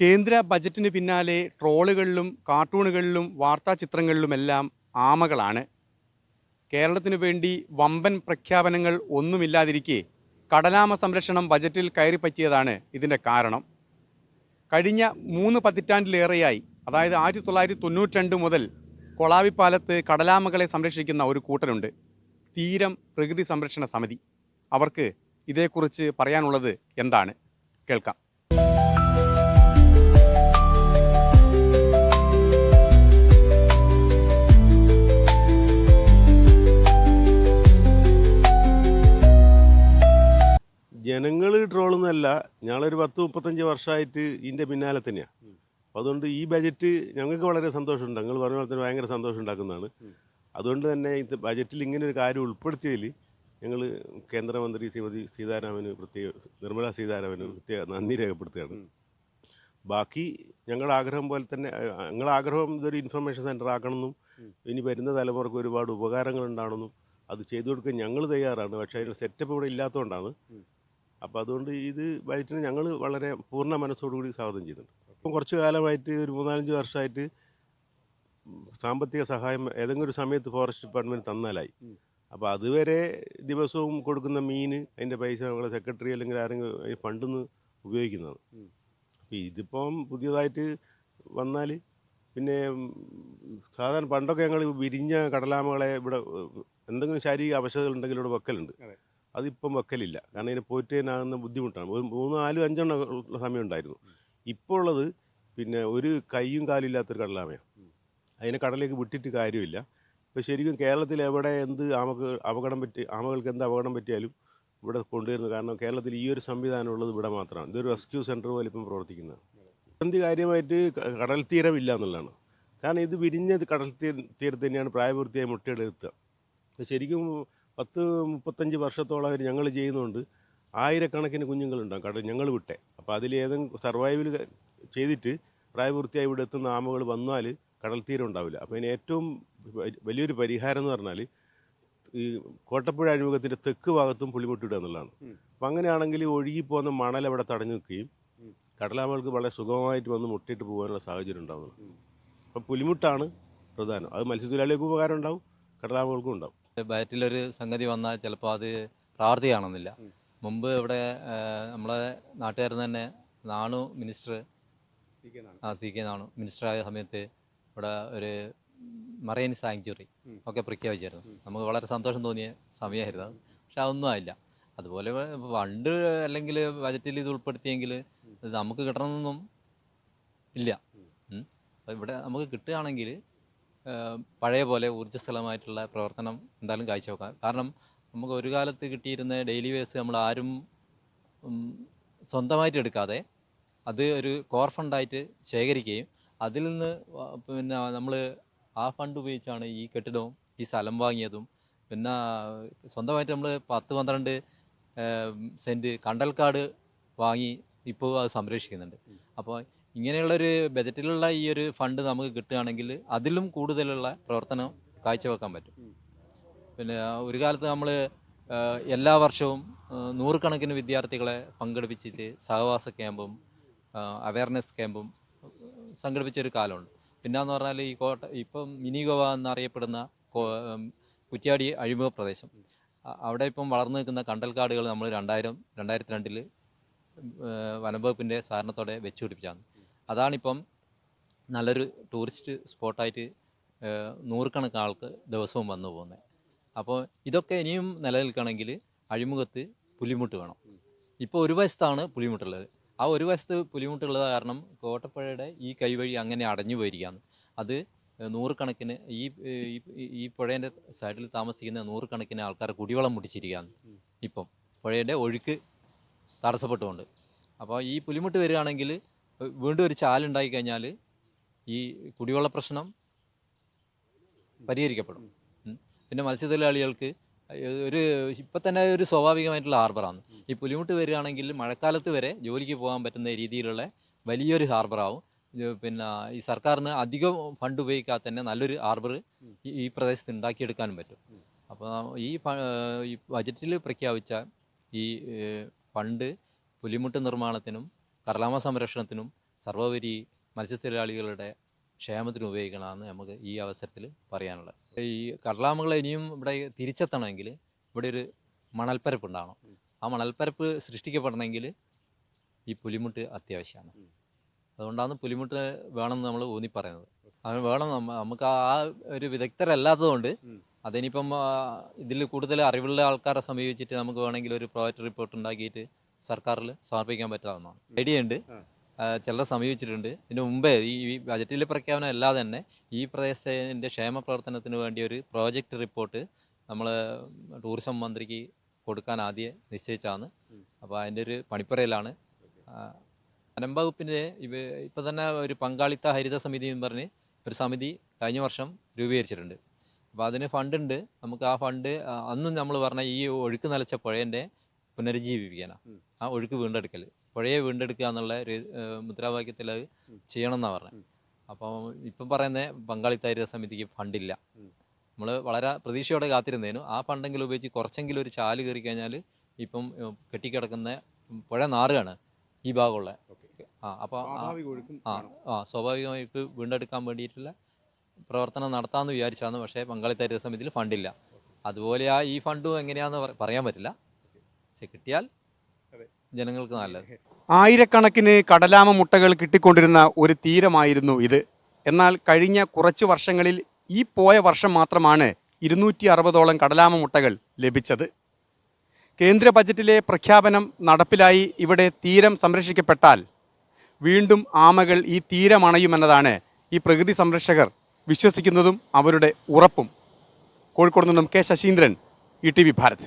കേന്ദ്ര ബജറ്റിന് പിന്നാലെ ട്രോളുകളിലും കാർട്ടൂണുകളിലും വാർത്താ ചിത്രങ്ങളിലുമെല്ലാം ആമകളാണ്. കേരളത്തിനു വേണ്ടി വമ്പൻ പ്രഖ്യാപനങ്ങൾ ഒന്നുമില്ലാതിരിക്കെ കടലാമ സംരക്ഷണം ബജറ്റിൽ കയറിപ്പറ്റിയതാണ് ഇതിന്റെ കാരണം. കഴിഞ്ഞ മൂന്ന് പതിറ്റാണ്ടിലേറെയായി അതായത് ആയിരത്തി തൊള്ളായിരത്തി തൊണ്ണൂറ്റി രണ്ട് മുതൽ കൊളാവിപ്പാലത്ത് കടലാമകളെ സംരക്ഷിക്കുന്ന ഒരു കൂട്ടരുണ്ട് തീരം പ്രകൃതി സംരക്ഷണ സമിതി. അവർക്ക് ഇതേക്കുറിച്ച് പറയാനുള്ളത് എന്താണ്? കേൾക്കാം. ജനങ്ങൾ ട്രോളൊന്നുമല്ല ഞങ്ങളൊരു പത്ത് മുപ്പത്തഞ്ച് വർഷമായിട്ട് ഇതിന്റെ പിന്നാലെ തന്നെയാണ് അപ്പോൾ അതുകൊണ്ട് ഈ ബജറ്റ് ഞങ്ങൾക്ക് വളരെ സന്തോഷമുണ്ട്. ഞങ്ങൾ പറഞ്ഞ പോലെ തന്നെ ഭയങ്കര സന്തോഷം ഉണ്ടാക്കുന്നതാണ്. അതുകൊണ്ട് തന്നെ ഇത് ബജറ്റിൽ ഇങ്ങനെ ഒരു കാര്യം ഉൾപ്പെടുത്തിയതിൽ ഞങ്ങൾ കേന്ദ്രമന്ത്രി ശ്രീമതി സീതാരാമന് പ്രത്യേക നിർമ്മല സീതാരാമന് പ്രത്യേക നന്ദി രേഖപ്പെടുത്തുകയാണ്. ബാക്കി ഞങ്ങളുടെ ആഗ്രഹം പോലെ തന്നെ ഞങ്ങളുടെ ആഗ്രഹം ഇതൊരു ഇൻഫർമേഷൻ സെന്റർ ആക്കണമെന്നും ഇനി വരുന്ന തലമുറയ്ക്ക് ഒരുപാട് ഉപകാരങ്ങൾ ഉണ്ടാവണമെന്നും അത് ചെയ്തു കൊടുക്കാൻ ഞങ്ങൾ തയ്യാറാണ്. പക്ഷേ അതിന് സെറ്റപ്പ് ഇവിടെ ഇല്ലാത്തതുകൊണ്ടാണ് അപ്പോൾ അതുകൊണ്ട് ഇത് ബൈറ്റിനെ ഞങ്ങൾ വളരെ പൂർണ മനസ്സോടുകൂടി സ്വാഗതം ചെയ്യുന്നുണ്ട്. ഇപ്പം കുറച്ച് കാലമായിട്ട് ഒരു മൂന്നാലഞ്ച് വർഷമായിട്ട് സാമ്പത്തിക സഹായം ഏതെങ്കിലും ഒരു സമയത്ത് ഫോറസ്റ്റ് ഡിപ്പാർട്ട്മെന്റ് തന്നാലായി. അപ്പോൾ അതുവരെ ദിവസവും കൊടുക്കുന്ന മീൻ അതിന്റെ പൈസ ഞങ്ങളെ സെക്രട്ടറി അല്ലെങ്കിൽ ആരെങ്കിലും ഫണ്ടിൽ നിന്ന് ഉപയോഗിക്കുന്നതാണ്. അപ്പോൾ ഇതിപ്പം പുതിയതായിട്ട് വന്നാൽ പിന്നെ സാധാരണ പണ്ടൊക്കെ ഞങ്ങൾ വിരിഞ്ഞ കടലാമകളെ ഇവിടെ എന്തെങ്കിലും ശാരീരിക അവശതകൾ ഉണ്ടെങ്കിൽ ഇവിടെ വെക്കലുണ്ട്. അതിപ്പം വെക്കലില്ല. കാരണം ഇതിനെ പോറ്റാനാകുന്ന ബുദ്ധിമുട്ടാണ്. ഒരു മൂന്ന് നാലും അഞ്ചെണ്ണം ഉള്ള സമയം ഉണ്ടായിരുന്നു. ഇപ്പോൾ ഉള്ളത് പിന്നെ ഒരു കൈയും കാലും ഇല്ലാത്തൊരു കടലാമയാണ് അതിനെ കടലിലേക്ക് വിട്ടിട്ട് കാര്യമില്ല. ഇപ്പോൾ ശരിക്കും കേരളത്തിൽ എവിടെ എന്ത് ആമക്ക് അപകടം പറ്റി ആമകൾക്ക് എന്ത് അപകടം പറ്റിയാലും ഇവിടെ കൊണ്ടുവരുന്നു കാരണം കേരളത്തിൽ ഈ ഒരു സംവിധാനം ഉള്ളത് ഇവിടെ മാത്രമാണ്. ഇതൊരു റെസ്ക്യൂ സെന്റർ പോലെ ഇപ്പം പ്രവർത്തിക്കുന്നത് എന്ത് കാര്യമായിട്ട് കടൽ തീരമില്ല എന്നുള്ളതാണ്. കാരണം ഇത് വിരിഞ്ഞ കടൽ തീര തീരത്ത് തന്നെയാണ് പ്രായപൂർത്തിയായി മുട്ടയുടെ എടുത്തുക ശരിക്കും പത്ത് മുപ്പത്തഞ്ച് വർഷത്തോളം ഞങ്ങൾ ചെയ്യുന്നുണ്ട് ആയിരക്കണക്കിന് കുഞ്ഞുങ്ങളുണ്ടാകും. കടൽ ഞങ്ങൾ വിട്ടെ. അപ്പോൾ അതിൽ ഏതെങ്കിലും സർവൈവൽ ചെയ്തിട്ട് പ്രായപൂർത്തിയായി ഇവിടെ എത്തുന്ന ആമകൾ വന്നാൽ കടൽ തീരം ഉണ്ടാവില്ല. അപ്പോൾ അതിന് ഏറ്റവും വലിയൊരു പരിഹാരം എന്ന് പറഞ്ഞാൽ ഈ കോട്ടപ്പുഴ അഴിമുഖത്തിന്റെ തെക്ക് ഭാഗത്തും പുളിമുട്ടിടുക എന്നുള്ളതാണ്. അപ്പം അങ്ങനെയാണെങ്കിൽ ഒഴുകിപ്പോകുന്ന മണൽ അവിടെ തടഞ്ഞു നിൽക്കുകയും കടലാമകൾക്ക് വളരെ സുഖമായിട്ട് വന്ന് മുട്ടിയിട്ട് പോകാനുള്ള സാഹചര്യം ഉണ്ടാവുന്നത് ഉം. അപ്പം പുലിമുട്ടാണ് പ്രധാനം. അത് മത്സ്യത്തൊഴിലാളികൾക്ക് ഉപകാരം ഉണ്ടാവും കടലാമകൾക്കും ഉണ്ടാവും. ബജറ്റിലൊരു സംഗതി വന്നാൽ ചിലപ്പോൾ അത് പ്രാവർത്തികമാണെന്നില്ല. മുമ്പ് ഇവിടെ നമ്മളെ നാട്ടുകാരൻ തന്നെ നാണു മിനിസ്റ്റർ ആ സി കെ നാണു മിനിസ്റ്ററായ സമയത്ത് ഇവിടെ ഒരു മറൈൻ സാങ്ച്വറി ഒക്കെ പ്രഖ്യാപിച്ചായിരുന്നു. നമുക്ക് വളരെ സന്തോഷം തോന്നിയ സമയമായിരുന്നു. അത് പക്ഷെ അതൊന്നും ആയില്ല. അതുപോലെ വണ്ട് ഫണ്ട് അല്ലെങ്കിൽ ബജറ്റിൽ ഇത് ഉൾപ്പെടുത്തിയെങ്കിൽ നമുക്ക് കിട്ടണമെന്നൊന്നും ഇല്ല. ഇവിടെ നമുക്ക് കിട്ടുകയാണെങ്കിൽ പഴയ പോലെ ഊർജസ്വലമായിട്ടുള്ള പ്രവർത്തനം എന്തായാലും കാഴ്ചവെക്കാം. കാരണം നമുക്ക് ഒരു കാലത്ത് കിട്ടിയിരുന്ന ഡെയിലി വേസ് നമ്മൾ ആരും സ്വന്തമായിട്ട് എടുക്കാതെ അത് ഒരു കോർ ഫണ്ടായിട്ട് ശേഖരിക്കുകയും അതിൽ നിന്ന് പിന്നെ നമ്മൾ ആ ഫണ്ട് ഉപയോഗിച്ചാണ് ഈ കെട്ടിടവും ഈ സ്ഥലം വാങ്ങിയതും പിന്നെ സ്വന്തമായിട്ട് നമ്മൾ പത്ത് പന്ത്രണ്ട് സെന്റ് കണ്ടൽക്കാട് വാങ്ങി ഇപ്പോൾ അത് സംരക്ഷിക്കുന്നുണ്ട്. അപ്പോൾ ഇങ്ങനെയുള്ളൊരു ബജറ്റിലുള്ള ഈ ഒരു ഫണ്ട് നമുക്ക് കിട്ടുകയാണെങ്കിൽ അതിലും കൂടുതലുള്ള പ്രവർത്തനം കാഴ്ചവെക്കാൻ പറ്റും. പിന്നെ ഒരു കാലത്ത് നമ്മൾ എല്ലാ വർഷവും നൂറുകണക്കിന് വിദ്യാർത്ഥികളെ പങ്കെടുപ്പിച്ചിട്ട് സഹവാസ ക്യാമ്പും അവയർനെസ് ക്യാമ്പും സംഘടിപ്പിച്ചൊരു കാലമുണ്ട്. പിന്നെന്ന് പറഞ്ഞാൽ ഈ കോട്ട ഇപ്പം മിനി ഗോവ എന്നറിയപ്പെടുന്ന കോ- കുറ്റ്യാടി അഴിമുഖ പ്രദേശം. അവിടെ ഇപ്പം വളർന്നു നിൽക്കുന്ന കണ്ടൽക്കാടുകൾ നമ്മൾ രണ്ടായിരം രണ്ടായിരത്തി രണ്ടിൽ വനംവകുപ്പിന്റെ സഹകരണത്തോടെ വെച്ചുപിടിപ്പിച്ചാണ് അതാണിപ്പം നല്ലൊരു ടൂറിസ്റ്റ് സ്പോട്ടായിട്ട് നൂറുകണക്കിന് ആൾക്ക് ദിവസവും വന്നു പോകുന്നത് അപ്പോൾ ഇതൊക്കെ ഇനിയും നിലനിൽക്കണമെങ്കിൽ അഴിമുഖത്ത് പുലിമുട്ട് വേണം. ഇപ്പോൾ ഒരു വശത്താണ് പുലിമുട്ടുള്ളത്. ആ ഒരു വശത്ത് പുലിമുട്ടുള്ളത് കാരണം കോട്ടപ്പുഴയുടെ ഈ കൈവഴി അങ്ങനെ അടഞ്ഞു പോയിരിക്കുകയാണ്. അത് നൂറുകണക്കിന് ഈ ഈ- ഈ പുഴേന്റെ സൈഡിൽ താമസിക്കുന്ന നൂറുകണക്കിന് ആൾക്കാർ കുടിവെള്ളം മുട്ടിച്ചിരിക്കുകയാണ് ഇപ്പം. പുഴയുടെ ഒഴുക്ക് തടസ്സപ്പെട്ടുകൊണ്ട്. അപ്പോൾ ഈ പുലിമുട്ട് വരികയാണെങ്കിൽ വീണ്ടും ഒരു ചാലുണ്ടായി കഴിഞ്ഞാൽ ഈ കുടിവെള്ള പ്രശ്നം പരിഹരിക്കപ്പെടും. പിന്നെ മത്സ്യത്തൊഴിലാളികൾക്ക് ഒരു ഇപ്പം തന്നെ ഒരു സ്വാഭാവികമായിട്ടുള്ള ഹാർബറാണ്. ഈ പുലിമുട്ട് വരികയാണെങ്കിൽ മഴക്കാലത്ത് വരെ ജോലിക്ക് പോകാൻ പറ്റുന്ന രീതിയിലുള്ള വലിയൊരു ഹാർബറാവും. പിന്നെ ഈ സർക്കാരിന് അധികം ഫണ്ട് ഉപയോഗിക്കാതെ തന്നെ നല്ലൊരു ഹാർബർ ഈ പ്രദേശത്ത് ഉണ്ടാക്കിയെടുക്കാനും പറ്റും. അപ്പോൾ ഈ ഈ ബജറ്റിൽ പ്രഖ്യാപിച്ച ഈ ഫണ്ട് പുലിമുട്ട് നിർമ്മാണത്തിനും കടലാമ സംരക്ഷണത്തിനും സർവോപരി മത്സ്യത്തൊഴിലാളികളുടെ ക്ഷേമത്തിന് ഉപയോഗിക്കണമെന്ന് നമുക്ക് ഈ അവസരത്തിൽ പറയാനുള്ളത്. ഈ കടലാമകൾ ഇനിയും ഇവിടെ തിരിച്ചെത്തണമെങ്കിൽ ഇവിടെ ഒരു മണൽപ്പരപ്പ് ഉണ്ടാവണം. ആ മണൽപ്പരപ്പ് സൃഷ്ടിക്കപ്പെടണമെങ്കിൽ ഈ പുലിമുട്ട് അത്യാവശ്യമാണ്. അതുകൊണ്ടാണ് പുലിമുട്ട് വേണമെന്ന് നമ്മൾ ഊന്നി പറയുന്നത്. അത് വേണം നമുക്ക് ആ ഒരു വിദഗ്ധരല്ലാത്തതുകൊണ്ട് അതിനിപ്പം ഇതിൽ കൂടുതൽ അറിവുള്ള ആൾക്കാരെ സമീപിച്ചിട്ട് നമുക്ക് വേണമെങ്കിൽ ഒരു പ്രോജക്റ്റ് റിപ്പോർട്ട് ഉണ്ടാക്കിയിട്ട് സർക്കാരിൽ സമർപ്പിക്കാൻ പറ്റാവുന്നതാണ്. ഐഡിയ ഉണ്ട് ചിലരെ സമീപിച്ചിട്ടുണ്ട്. ഇതിന് മുമ്പേ ഈ ബജറ്റിലെ പ്രഖ്യാപനം അല്ലാതെ തന്നെ ഈ പ്രദേശത്തിന്റെ ക്ഷേമ പ്രവർത്തനത്തിന് വേണ്ടി ഒരു പ്രോജക്റ്റ് റിപ്പോർട്ട് നമ്മൾ ടൂറിസം മന്ത്രിക്ക് കൊടുക്കാൻ ആദ്യം നിശ്ചയിച്ചാണ് അപ്പോൾ അതിന്റെ ഒരു പണിപ്പുരയിലാണ്. വനം വകുപ്പിന്റെ ഇവ ഇപ്പം തന്നെ ഒരു പങ്കാളിത്ത ഹരിത സമിതി എന്ന് പറഞ്ഞ് ഒരു സമിതി കഴിഞ്ഞ വർഷം രൂപീകരിച്ചിട്ടുണ്ട്. അപ്പോൾ അതിന് ഫണ്ടുണ്ട്. നമുക്ക് ആ ഫണ്ട് അന്നും നമ്മൾ പറഞ്ഞ ഈ ഒഴുക്ക് നിലച്ച പുഴേന്റെ പുനരുജ്ജീവിപ്പിക്കാനാണ്. ആ ഒഴുക്ക് വീണ്ടെടുക്കൽ പുഴയെ വീണ്ടെടുക്കുക എന്നുള്ള മുദ്രാവാക്യത്തിൽ അത് ചെയ്യണം എന്നാണ് പറഞ്ഞത് അപ്പം ഇപ്പം പറയുന്ന പങ്കാളിത്ത ഹരിത സമിതിക്ക് ഫണ്ടില്ല. നമ്മൾ വളരെ പ്രതീക്ഷയോടെ കാത്തിരുന്നതിനും ആ ഫണ്ടെങ്കിലും ഉപയോഗിച്ച് കുറച്ചെങ്കിലും ഒരു ചാൽ കയറി കഴിഞ്ഞാൽ ഇപ്പം കെട്ടിക്കിടക്കുന്ന പുഴ നാറുകയാണ് ഈ ഭാഗമുള്ള. ആ അപ്പോൾ ആ ആ സ്വാഭാവികമായിട്ട് വീണ്ടെടുക്കാൻ വേണ്ടിയിട്ടുള്ള പ്രവർത്തനം നടത്താമെന്ന് വിചാരിച്ചാണ്. പക്ഷേ പങ്കാളിത്ത ഹരിത സമിതിയിൽ ഫണ്ടില്ല. അതുപോലെ ആ ഈ ഫണ്ടും എങ്ങനെയാണെന്ന് പറയാൻ പറ്റില്ല. പക്ഷെ കിട്ടിയാൽ. ജനങ്ങൾക്ക് നല്ലത്. ആയിരക്കണക്കിന് കടലാമ മുട്ടകൾ കിട്ടിക്കൊണ്ടിരുന്ന ഒരു തീരമായിരുന്നു ഇത്. എന്നാൽ കഴിഞ്ഞ കുറച്ച് വർഷങ്ങളിൽ ഈ പോയ വർഷം മാത്രമാണ് ഇരുന്നൂറ്റി അറുപതോളം കടലാമ മുട്ടകൾ ലഭിച്ചത്. കേന്ദ്ര ബജറ്റിലെ പ്രഖ്യാപനം നടപ്പിലായി ഇവിടെ തീരം സംരക്ഷിക്കപ്പെട്ടാൽ വീണ്ടും ആമകൾ ഈ തീരമണയുമെന്നതാണ് ഈ പ്രകൃതി സംരക്ഷകർ വിശ്വസിക്കുന്നതും അവരുടെ ഉറപ്പും. കോഴിക്കോട് നിന്നും K Saseendran E T V Bharat.